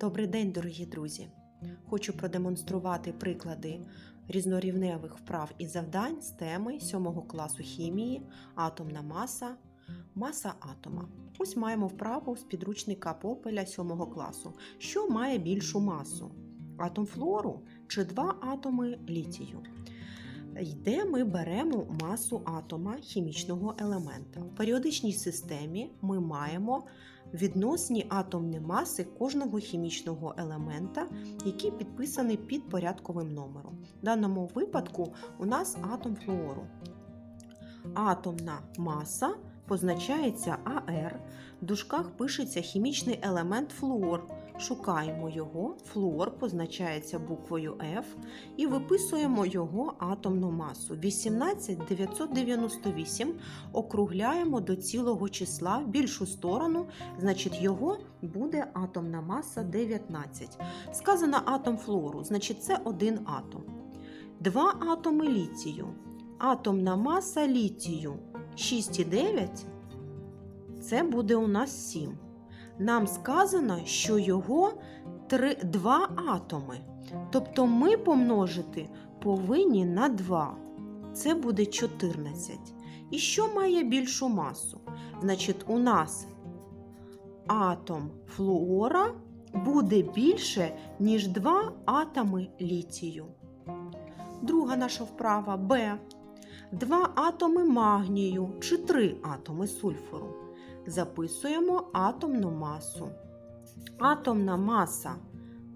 Добрий день, дорогі друзі! Хочу продемонструвати приклади різнорівневих вправ і завдань з теми 7 класу хімії Атомна маса, маса атома. Ось маємо вправу з підручника Попеля 7 класу, що має більшу масу: атом флору чи два атоми літію. Де ми беремо масу атома хімічного елемента. В періодичній системі ми маємо відносні атомні маси кожного хімічного елемента, який підписаний під порядковим номером. В даному випадку у нас атом флуору. Атомна маса позначається АР, в дужках пишеться хімічний елемент флуор. Шукаємо його, флуор позначається буквою F і виписуємо його атомну масу. 18998 округляємо до цілого числа в більшу сторону, значить його буде атомна маса 19. Сказано атом флуору, значить це один атом. Два атоми літію. Атомна маса літію 6,9 це буде у нас 7. Нам сказано, що його 3, 2 атоми. Тобто ми помножити повинні на 2. Це буде 14. І що має більшу масу? Значить, у нас атом флуора буде більше, ніж 2 атоми літію. Друга наша вправа Б. Два атоми магнію чи три атоми сульфуру. Записуємо атомну масу. Атомна маса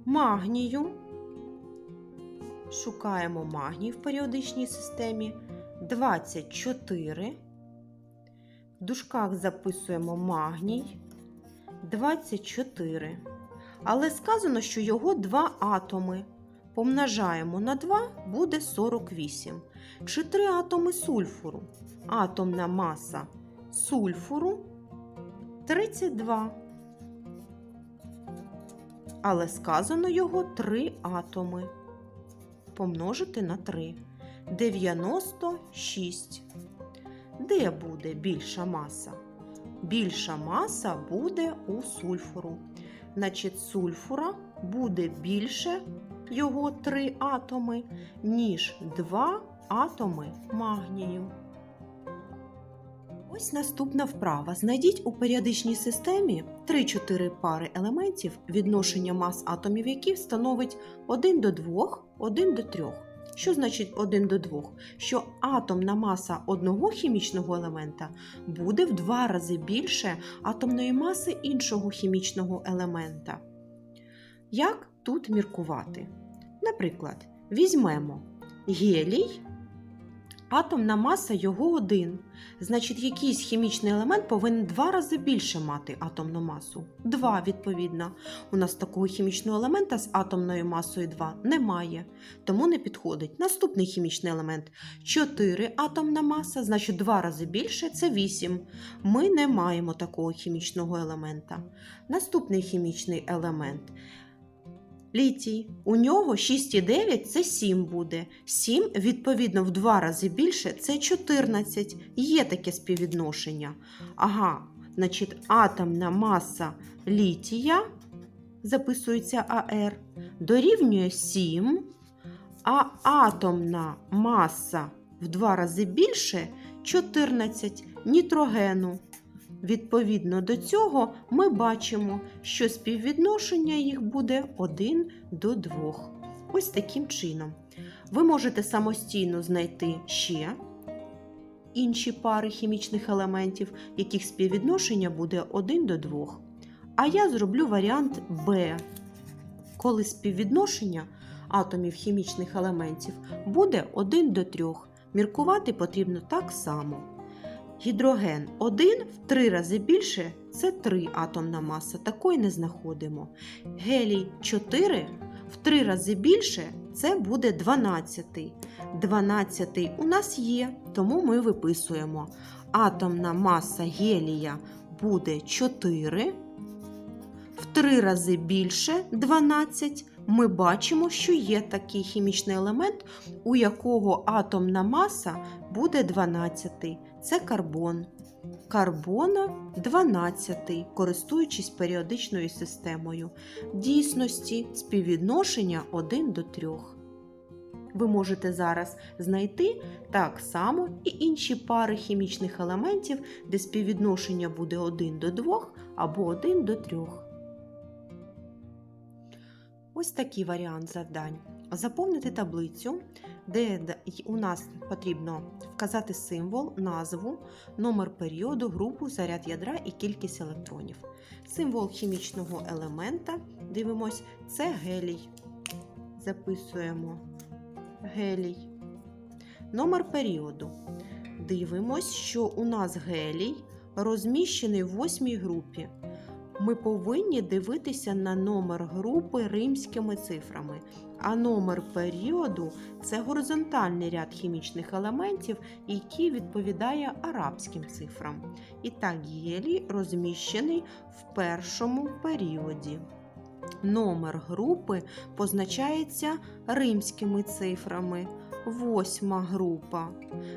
магнію. Шукаємо магній в періодичній системі 24. В дужках записуємо магній 24. Але сказано, що його два атоми. Помножаємо на 2 буде 48. Чи 3 атоми сульфуру. Атомна маса сульфуру 32. Але сказано його 3 атоми. Помножити на 3. 96. Де буде більша маса? Більша маса буде у сульфуру. Значить, сульфура буде більше його 3 атоми, ніж 2 атоми магнію. Ось наступна вправа. Знайдіть у періодичній системі 3-4 пари елементів, відношення мас атомів яких становить 1 до 2, 1 до 3. Що значить 1 до 2? Що атомна маса одного хімічного елемента буде в два рази більше атомної маси іншого хімічного елемента. Як тут міркувати? Наприклад, візьмемо гелій, атомна маса його 1. Значить, якийсь хімічний елемент повинен два рази більше мати атомну масу. 2, відповідно. У нас такого хімічного елемента з атомною масою 2 немає, тому не підходить. Наступний хімічний елемент 4 атомна маса, значить 2 рази більше це 8. Ми не маємо такого хімічного елемента. Наступний хімічний елемент літій. У нього 6,9 це 7 буде. 7, відповідно, в 2 рази більше це 14. Є таке співвідношення. Ага, значить, атомна маса літія, записується АР, дорівнює 7, а атомна маса в 2 рази більше 14 нітрогену. Відповідно до цього ми бачимо, що співвідношення їх буде 1 до 2. Ось таким чином. Ви можете самостійно знайти ще інші пари хімічних елементів, яких співвідношення буде 1 до 2. А я зроблю варіант Б, коли співвідношення атомів хімічних елементів буде 1 до 3. Міркувати потрібно так само. Гідроген 1 в 3 рази більше це 3 атомна маса, такої не знаходимо. Гелій 4 в 3 рази більше це буде 12. 12 у нас є, тому ми виписуємо. Атомна маса гелія буде 4. В 3 рази більше 12. Ми бачимо, що є такий хімічний елемент, у якого атомна маса буде 12. Це карбон. карбона 12, користуючись періодичною системою. В дійсності співвідношення 1 до 3. Ви можете зараз знайти так само і інші пари хімічних елементів, де співвідношення буде 1 до 2 або 1 до 3. Ось такий варіант завдань. Заповнити таблицю, де у нас потрібно вказати символ, назву, номер періоду, групу, заряд ядра і кількість електронів. Символ хімічного елемента, дивимось, це гелій. Записуємо гелій. Номер періоду. Дивимось, що у нас гелій розміщений в восьмій групі. Ми повинні дивитися на номер групи римськими цифрами, а номер періоду це горизонтальний ряд хімічних елементів, який відповідає арабським цифрам. І так, гелій розміщений в першому періоді. Номер групи позначається римськими цифрами. Восьма група.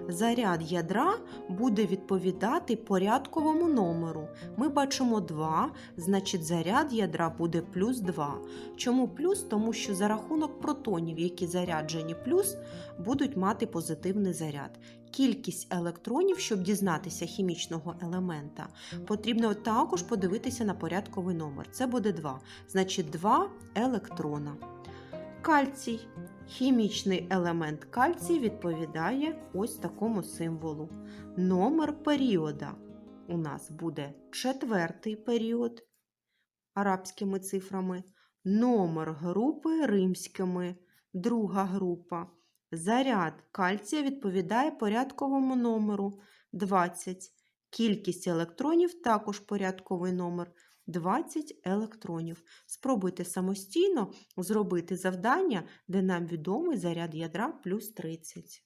Заряд ядра буде відповідати порядковому номеру. Ми бачимо 2, значить заряд ядра буде плюс 2. Чому плюс? Тому що за рахунок протонів, які заряджені плюс, будуть мати позитивний заряд. Кількість електронів, щоб дізнатися хімічного елемента, потрібно також подивитися на порядковий номер. Це буде 2. Значить 2 електрона. Кальцій. Хімічний елемент кальцій відповідає ось такому символу. Номер періода у нас буде четвертий період арабськими цифрами, номер групи римськими, друга група. Заряд кальція відповідає порядковому номеру 20. Кількість електронів також порядковий номер 20 електронів. Спробуйте самостійно зробити завдання, де нам відомий заряд ядра плюс 30.